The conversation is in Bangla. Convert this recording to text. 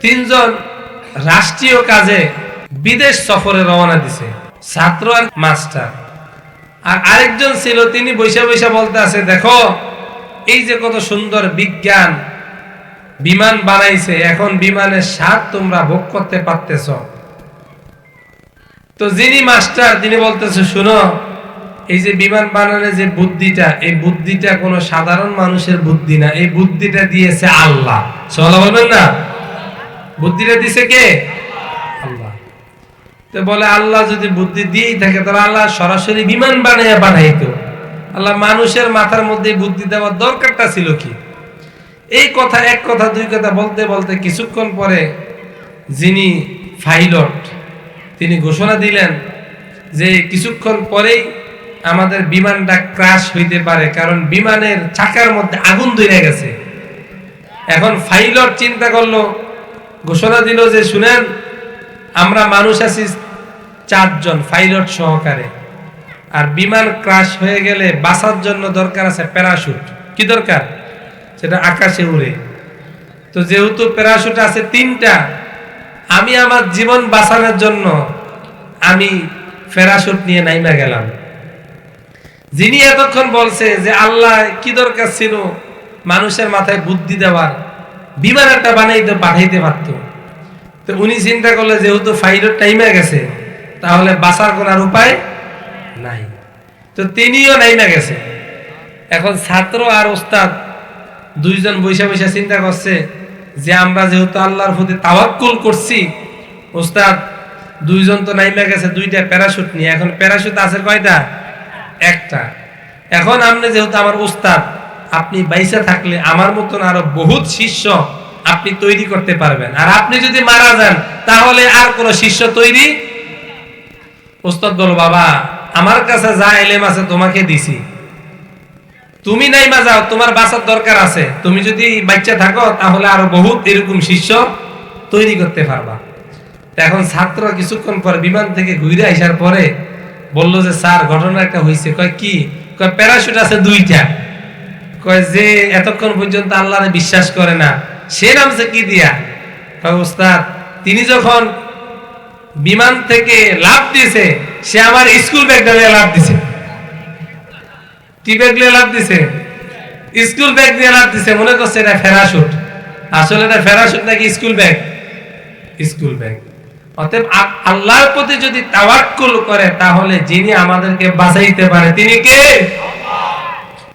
তিনজন রাষ্ট্রীয় কাজে বিদেশ সফরে রওনা দিছে, ছাত্র আর মাস্টার। আর আরেকজন ছিল, তিনি বৈশা বৈশা বলতে আছে, দেখো, এই যে কত সুন্দর বিজ্ঞান, বিমান বানাইছে, এখন বিমানের স্বাদ তোমরা ভোগ করতে পারতেছ। তো যিনি মাস্টার, তিনি বলতেছে, শুনো, এই যে বিমান বানানোর যে বুদ্ধিটা, এই বুদ্ধিটা কোনো সাধারণ মানুষের বুদ্ধি না, এই বুদ্ধিটা দিয়েছে আল্লাহ। সবাই বলবেন না? বুদ্ধিটা দিছে কে? আল্লাহ। তো বলে, আল্লাহ যদি বুদ্ধি দিয়েই থাকে, তাহলে আল্লাহ সরাসরি বিমান বানাইয়া বানাইতো। আল্লাহ মানুষের মাথার মধ্যে বুদ্ধি দেওয়ার দরকারটা ছিল কি? এই কথা, এক কথা, দুই কথা বলতে বলতে কিছুক্ষণ পরে যিনি পাইলট, তিনি ঘোষণা দিলেন যে কিছুক্ষণ পরেই আমাদের বিমানটা ক্রাশ হইতে পারে, কারণ বিমানের চাকার মধ্যে আগুন ধরে গেছে। এখন পাইলট চিন্তা করল ঘোষণা দিল যে, শুনেন, আমরা মানুষ আছি চারজন, পাইলট সহকারে। আর বিমান ক্রাশ হয়ে গেলে বাঁচার জন্য দরকার আছে প্যারাশুট। কি দরকার? সেটা আকাশে উড়ে। তো যেহেতু প্যারাশুট আছে তিনটা, আমি আমার জীবন বাঁচানোর জন্য আমি প্যারাশুট নিয়ে নাইমা গেলাম। যিনি এতক্ষণ বলছে যে, আল্লাহ কি দরকার ছিল মানুষের মাথায় বুদ্ধি দেওয়ার বিমান একটা বানাইতে, পাঠাইতে পারত। তো উনি চিন্তা করলে যেহেতু ফাইলট টাইমে গেছে, তাহলে বাঁচার করার উপায় নাই। তো তিনিও নাইমা গেছে। এখন ছাত্র আর ওস্তাদ দুইজন বৈশা বৈশা চিন্তা করছে যে, আমরা যেহেতু আল্লাহর প্রতি তাওয়াক্কুল করছি, ওস্তাদ, দুইজন তো নাইমা গেছে, দুইটা প্যারাশুট নিয়ে। এখন প্যারাশুট আছে কয়টা? একটা। এখন আপনি যেহেতু আমার উস্তাদ আপনি বাইসা থাকলে আমার মতন আরও বহুত শিষ্য আপনি তৈরি করতে পারবেন। আর আপনি যদি মারা যান, তাহলে আর কোন শিষ্য তৈরি? উস্তাদ বলো, বাবা, আমার কাছে যা এলেম আছে তোমাকে দিছি। তুমি নাই মা যাও, তোমার বাঁচার দরকার আছে। তুমি যদি বাচ্চা থাকো, তাহলে আরও বহুত এরকম শিষ্য তৈরি করতে পারবা। এখন ছাত্র কিছুক্ষণ পর বিমান থেকে ঘুরে আসার পরে বলল যে, স্যার ঘটনা একটা হয়েছে কয়, কি? কয়, প্যারাশুট আছে দুইটা। কয় যে এতক্ষণ পর্যন্ত আল্লাহরে বিশ্বাস করে না, সে নামছে কি দিয়া? কয় ওস্তাদ তিনি যখন বিমান থেকে লাভ দিয়েছে, সে আমার স্কুল ব্যাগটা নিয়ে লাভ দিছে কি ব্যাগ লাভ দিছে স্কুল ব্যাগ দিয়ে লাভ দিছে মনে করছে এটা আসলে এটা নাকি স্কুল ব্যাগ? School bag. অতএব আল্লাহর প্রতি যদি তাওয়াক্কুল করে, তাহলে যিনি আমাদেরকে বাঁচাইতে পারে, তিনি কে?